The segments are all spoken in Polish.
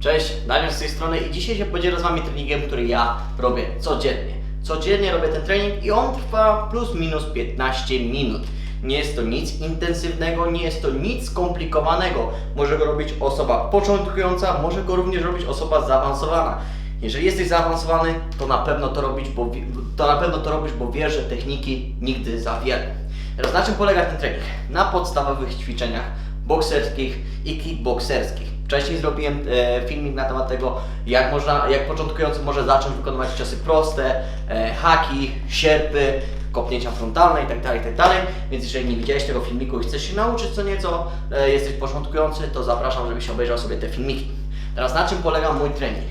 Cześć, Daniel z tej strony i dzisiaj się podzielę z Wami treningiem, który ja robię codziennie. Codziennie robię ten trening i on trwa plus minus 15 minut. Nie jest to nic intensywnego, nie jest to nic skomplikowanego. Może go robić osoba początkująca, może go również robić osoba zaawansowana. Jeżeli jesteś zaawansowany, to na pewno to robić, bo to na pewno to robisz, bo wiesz, że techniki nigdy za wiele. Teraz na czym polega ten trening? Na podstawowych ćwiczeniach bokserskich i kickbokserskich. Wcześniej zrobiłem e, filmik na temat tego, jak można, jak początkujący może zacząć wykonywać ciosy proste, e, haki, sierpy, kopnięcia frontalne itd., itd. Więc jeżeli nie widziałeś tego filmiku i chcesz się nauczyć co nieco, e, jesteś początkujący, to zapraszam, żebyś obejrzał sobie te filmiki. Teraz na czym polega mój trening?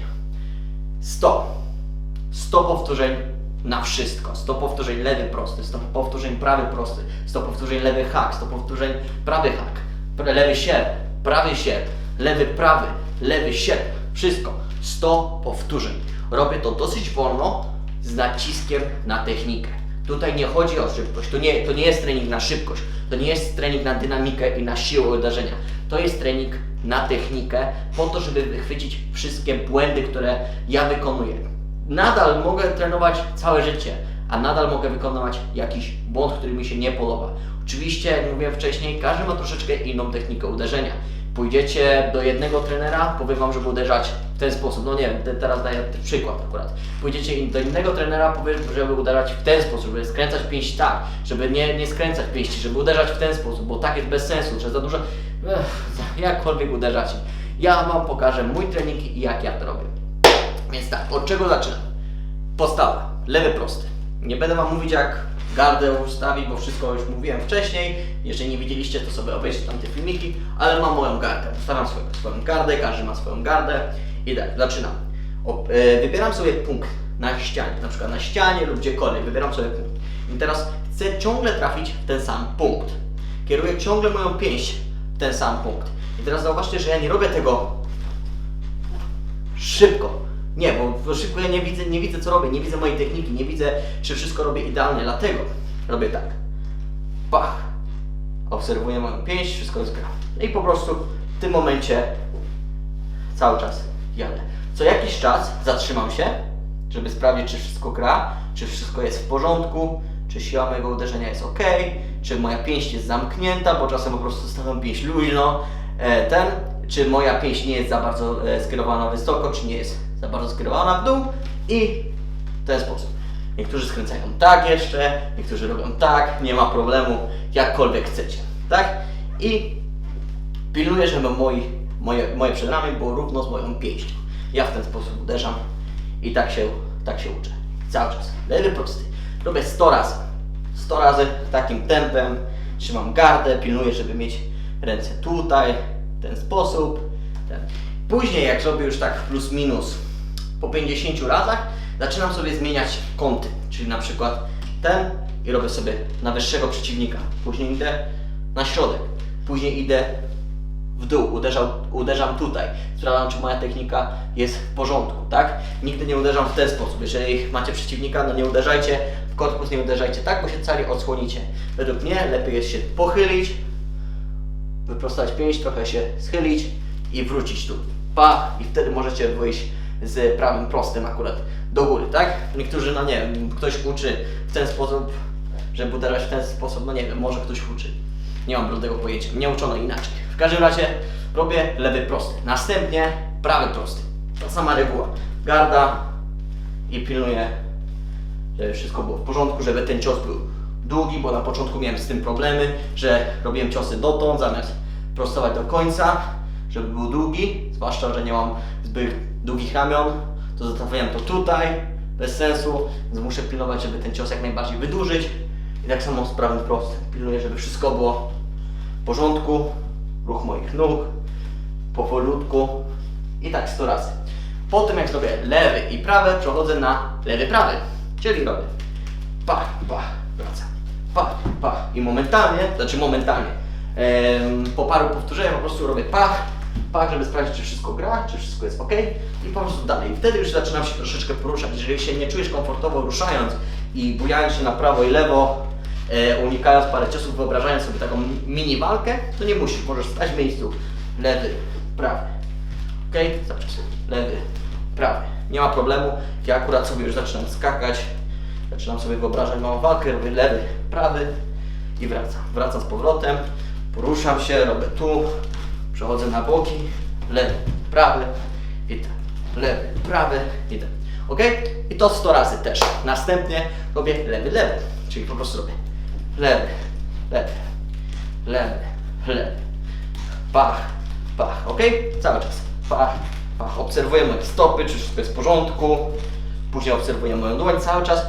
100. 100 powtórzeń na wszystko. 100 powtórzeń lewy prosty, 100 powtórzeń prawy prosty, 100 powtórzeń lewy hak, 100 powtórzeń prawy hak, lewy sierp, prawy sierp, lewy prawy, lewy sierp. Wszystko. 100 powtórzeń. Robię to dosyć wolno, z naciskiem na technikę. Tutaj nie chodzi o szybkość, to nie, to nie jest trening na szybkość, to nie jest trening na dynamikę i na siłę uderzenia. To jest trening na technikę, po to, żeby wychwycić wszystkie błędy, które ja wykonuję. Nadal mogę trenować całe życie, a nadal mogę wykonywać jakiś błąd, który mi się nie podoba. Oczywiście, jak mówiłem wcześniej, każdy ma troszeczkę inną technikę uderzenia. Pójdziecie do jednego trenera, powie Wam, żeby uderzać w ten sposób. No nie wiem, te- teraz daję przykład akurat. Pójdziecie do innego trenera, powie, żeby uderzać w ten sposób, żeby skręcać pięści tak, żeby nie, nie skręcać pięści, żeby uderzać w ten sposób, bo tak jest bez sensu, że za dużo... Ech, jakkolwiek uderzacie. Ja Wam pokażę mój trening i jak ja to robię. Więc tak, od czego zaczynam? Podstawa, lewy prosty. Nie będę Wam mówić jak gardę ustawić, bo wszystko już mówiłem wcześniej. Jeżeli nie widzieliście, to sobie obejrzcie tam te filmiki, ale mam moją gardę. Ustawiam swoją, swoją gardę, każdy ma swoją gardę. I tak, zaczynam. E, wybieram sobie punkt na ścianie, na przykład na ścianie lub gdziekolwiek. Wybieram sobie punkt. I teraz chcę ciągle trafić w ten sam punkt. Kieruję ciągle moją pięść w ten sam punkt. I teraz zauważcie, że ja nie robię tego szybko. Nie, bo szybko ja nie widzę, nie widzę co robię, nie widzę mojej techniki, nie widzę, czy wszystko robię idealnie, dlatego robię tak. Pach. Obserwuję moją pięść, wszystko jest gra. I po prostu w tym momencie cały czas jadę. Co jakiś czas zatrzymam się, żeby sprawdzić, czy wszystko gra, czy wszystko jest w porządku, czy siła mojego uderzenia jest ok, czy moja pięść jest zamknięta, bo czasem po prostu stawiam pięść luźno, e, ten, czy moja pięść nie jest za bardzo e, skierowana wysoko, czy nie jest za bardzo skierowana w dół i w ten sposób. Niektórzy skręcają tak jeszcze, niektórzy robią tak, nie ma problemu, jakkolwiek chcecie, tak? I pilnuję, żeby moi, moje, moje przedramię było równo z moją pięścią. Ja w ten sposób uderzam i tak się, tak się uczę. Cały czas. Lewy prosty. Robię 100 razy. 100 razy takim tempem. Trzymam gardę, pilnuję, żeby mieć ręce tutaj, w ten sposób. Ten. Później, jak zrobię już tak plus minus po 50 razach, zaczynam sobie zmieniać kąty. Czyli na przykład ten i robię sobie na wyższego przeciwnika. Później idę na środek. Później idę w dół, uderzał, uderzam tutaj. Sprawdzam, czy moja technika jest w porządku, tak? Nigdy nie uderzam w ten sposób. Jeżeli macie przeciwnika, no nie uderzajcie w korpus, nie uderzajcie tak, bo się cali odsłonicie. Według mnie lepiej jest się pochylić, wyprostować pięść, trochę się schylić i wrócić tu. Pach i wtedy możecie wyjść z prawym prostym akurat do góry, tak? Niektórzy, no nie wiem, ktoś uczy w ten sposób, żeby uderzać w ten sposób, no nie wiem, może ktoś uczy. Nie mam żadnego pojęcia, mnie uczono inaczej. W każdym razie robię lewy prosty, następnie prawy prosty. Ta sama reguła. Garda i pilnuję, żeby wszystko było w porządku, żeby ten cios był długi, bo na początku miałem z tym problemy, że robiłem ciosy dotąd zamiast prostować do końca, żeby był długi, zwłaszcza, że nie mam zbyt długich ramion, to zostawiałem to tutaj, bez sensu, więc muszę pilnować, żeby ten cios jak najbardziej wydłużyć. I tak samo z prawym prostym. Pilnuję, żeby wszystko było w porządku, ruch moich nóg, powolutku. I tak 100 razy. Po tym jak zrobię lewy i prawy, przechodzę na lewy, prawy, czyli robię. Pach, pach, wracam, pach, pach i momentalnie, znaczy momentalnie, po paru powtórzeniach po prostu robię pach, pach, żeby sprawdzić, czy wszystko gra, czy wszystko jest ok i po prostu dalej. I wtedy już zaczynam się troszeczkę poruszać. Jeżeli się nie czujesz komfortowo ruszając i bujając się na prawo i lewo, e, unikając parę ciosów, wyobrażając sobie taką mini walkę, to nie musisz, możesz stać w miejscu lewy, prawy, Ok? Cały. Lewy, prawy. Nie ma problemu. Ja akurat sobie już zaczynam skakać. Zaczynam sobie wyobrażać małą walkę. Robię lewy, prawy i wracam. Wracam z powrotem. Poruszam się, robię tu. Przechodzę na boki. Lewy, prawy i tak. Lewy, prawy i tak. Ok? I to 100 razy też. Następnie robię lewy, lewy. Czyli po prostu robię lewy, lewy, lewy, lewy. Pach, pach, ok? Cały czas. Pach, pach. Obserwuję moje stopy, czy wszystko jest w porządku. Później obserwuję moją dłoń cały czas,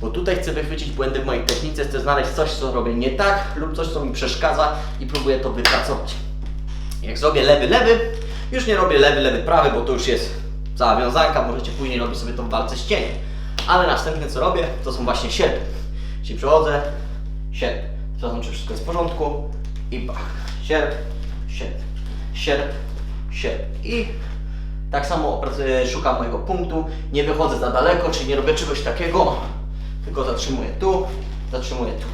bo tutaj chcę wychwycić błędy w mojej technice, chcę znaleźć coś, co robię nie tak lub coś, co mi przeszkadza i próbuję to wypracować. Jak zrobię lewy, lewy, już nie robię lewy, lewy, prawy, bo to już jest cała wiązanka, możecie później robić sobie w walce z cieniem. Ale następne co robię, to są właśnie sierpy. Czyli przechodzę, sierp, sprawdzam czy wszystko jest w porządku i bach, sierp, sierp, sierp, sierp i tak samo szukam mojego punktu, nie wychodzę za daleko, czyli nie robię czegoś takiego, tylko zatrzymuję tu, zatrzymuję tu,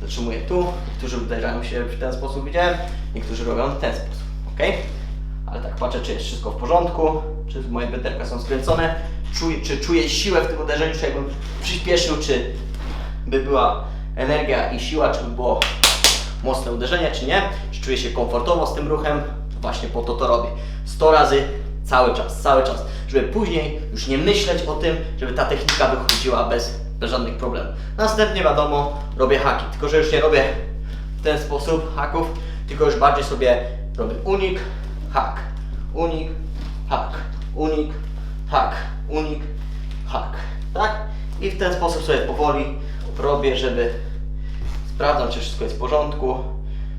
zatrzymuję tu. Niektórzy uderzają się w ten sposób, widziałem, niektórzy robią w ten sposób, ok? Ale tak patrzę, czy jest wszystko w porządku, czy moje bederka są skręcone, czuję, czy czuję siłę w tym uderzeniu, czy jakbym przyspieszył, czy by była energia i siła, czy by było mocne uderzenie, czy nie, czy czuję się komfortowo z tym ruchem, właśnie po to to robię. 100 razy cały czas, cały czas, żeby później już nie myśleć o tym, żeby ta technika wychodziła bez, bez żadnych problemów. Następnie wiadomo, robię haki, tylko że już nie robię w ten sposób haków, tylko już bardziej sobie robię unik, hak, unik, hak, unik, hak, unik, hak, tak? I w ten sposób sobie powoli robię, żeby sprawdzam, czy wszystko jest w porządku,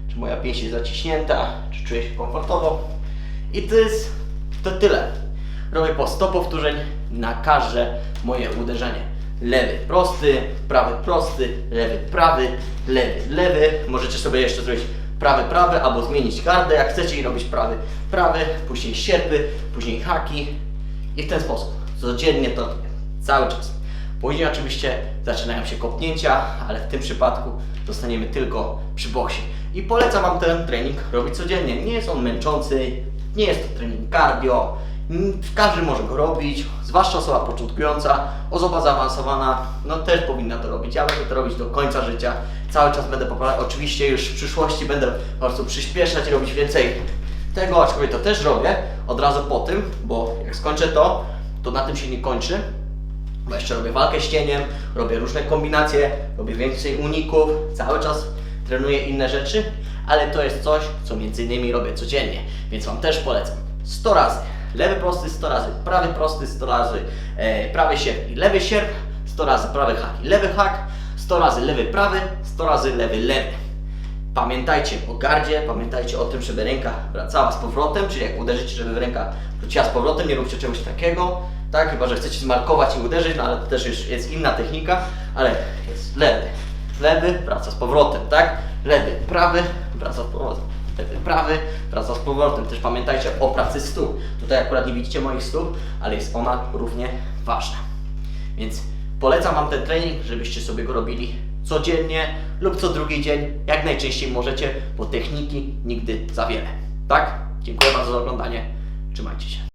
czy moja pięść jest zaciśnięta, czy czuję się komfortowo. I to jest to tyle. Robię po 100 powtórzeń na każde moje uderzenie. Lewy prosty, prawy prosty, lewy prawy, lewy lewy. Możecie sobie jeszcze zrobić prawy prawy albo zmienić gardę jak chcecie i robić prawy prawy, później sierpy, później haki i w ten sposób. Codziennie to. Cały czas. Później oczywiście zaczynają się kopnięcia, ale w tym przypadku zostaniemy tylko przy boksie. I polecam Wam ten trening robić codziennie. Nie jest on męczący, nie jest to trening cardio. Mm, Każdy może go robić, zwłaszcza osoba początkująca, osoba zaawansowana, no też powinna to robić. Ja będę to robić do końca życia. Cały czas będę poprawiać. Oczywiście już w przyszłości będę po prostu przyspieszać, robić więcej tego, aczkolwiek to też robię od razu po tym, bo jak skończę to, to na tym się nie kończy. Bo jeszcze robię walkę z cieniem, robię różne kombinacje, robię więcej uników, cały czas trenuję inne rzeczy, ale to jest coś, co między innymi robię codziennie, więc Wam też polecam. 100 razy lewy prosty, 100 razy prawy prosty, 100 razy e, prawy sierp i lewy sierp, 100 razy prawy hak i lewy hak, 100 razy lewy prawy, 100 razy lewy lewy. Pamiętajcie o gardzie, pamiętajcie o tym, żeby ręka wracała z powrotem, czyli jak uderzycie, żeby ręka wróciła z powrotem, nie róbcie czegoś takiego, tak? Chyba, że chcecie zmarkować i uderzyć, no ale to też już jest inna technika, ale jest lewy, lewy, wraca z powrotem, tak? Lewy, prawy, wraca z powrotem. Lewy, prawy, wraca z powrotem. Też pamiętajcie o pracy stóp. Tutaj akurat nie widzicie moich stóp, ale jest ona równie ważna. Więc polecam Wam ten trening, żebyście sobie go robili codziennie lub co drugi dzień, jak najczęściej możecie, bo techniki nigdy za wiele. Tak? Dziękuję bardzo za oglądanie. Trzymajcie się.